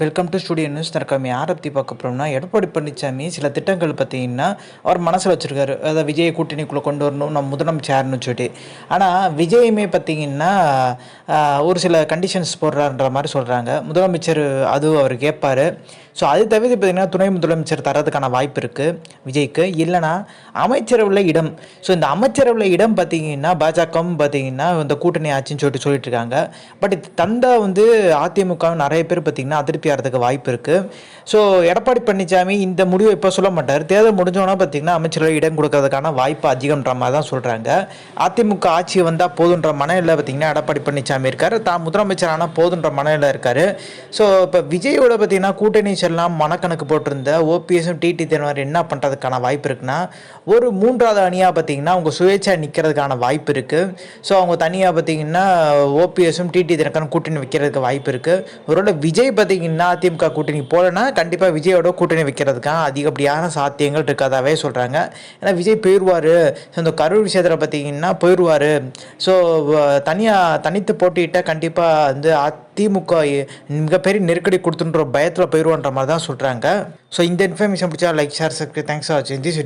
Welcome to studio news தற்காமி யாரை பற்றி பார்க்க போகிறோம்னா எடப்பாடி பழனிசாமி சில திட்டங்கள் பார்த்தீங்கன்னா அவர் மனசில் வச்சுருக்காரு. அதாவது விஜய் கூட்டணிக்குள்ளே கொண்டு வரணும் நம்ம முதலமைச்சார்னு சொல்லிட்டு. ஆனால் விஜயுமே பார்த்தீங்கன்னா ஒரு சில கண்டிஷன்ஸ் போடுறாருன்ற மாதிரி சொல்கிறாங்க முதலமைச்சர் அதுவும் அவர் கேட்பாரு. ஸோ அது தவிர பார்த்திங்கன்னா துணை முதலமைச்சர் தரதுக்கான வாய்ப்பு இருக்குது விஜய்க்கு. இல்லைனா அமைச்சரவில் இடம். ஸோ இந்த அமைச்சரவில் இடம் பார்த்தீங்கன்னா பாஜகவும் பார்த்தீங்கன்னா இந்த கூட்டணி ஆச்சுன்னு சொல்லிட்டு சொல்லிட்டு இருக்காங்க பட் இது தந்தா வந்து அதிமுக நிறைய பேர் பார்த்தீங்கன்னா அதிருப்தி ஆகிறதுக்கு வாய்ப்பு இருக்குது ஸோ எடப்பாடி பழனிசாமி இந்த முடிவை இப்போ சொல்ல மாட்டார். தேர்தல் முடிஞ்சோன்னா பார்த்தீங்கன்னா அமைச்சரவை இடம் கொடுக்கறதுக்கான வாய்ப்பு அதிகம்ன்ற மாதிரி தான் சொல்கிறாங்க அதிமுக ஆட்சி வந்தால் போதுன்ற மனநிலை பார்த்திங்கன்னா எடப்பாடி பழனிசாமி இருக்கார். தான் முதலமைச்சர் ஆனால் போதுன்ற மனநிலை இருக்கார். ஸோ இப்போ விஜயோட பார்த்திங்கன்னா கூட்டணி செல்லாம் மனக்கணக்கு போட்டிருந்த ஓபிஎஸும் டிடி தினவர் என்ன பண்ணுறதுக்கான வாய்ப்பு இருக்குன்னா ஒரு மூன்றாவது அணியாக பார்த்தீங்கன்னா அவங்க சுயேட்சையாக நிற்கிறதுக்கான வாய்ப்பு இருக்குது ஸோ அவங்க தனியாக பார்த்தீங்கன்னா ஓபிஎஸும் டிடி தினகரன் கூட்டணி வைக்கிறதுக்கு வாய்ப்பு இருக்குது ஒருவேளை விஜய் பார்த்தீங்கன்னா அதிமுக கூட்டணி போலன்னா கண்டிப்பாக விஜயோட கூட்டணி வைக்கிறதுக்கான அதிகப்படியான சாத்தியங்கள் இருக்காதாவே சொல்கிறாங்க ஏன்னா விஜய் போயிடுவார் இந்த கரூர் விஷயத்தில் பார்த்தீங்கன்னா போயிடுவார் ஸோ தனியாக தனித்து போட்டியிட்டால் கண்டிப்பாக வந்து திமுக மிகப்பெரிய நெருக்கடி கொடுத்துன்ற பயத்தில் போயிடுவோன்ற மாதிரி தான் சொல்கிறாங்க ஸோ இந்த இன்ஃபர்மேஷன் பிடிச்சா like share subscribe thanks for வாட்சிங் திஸ்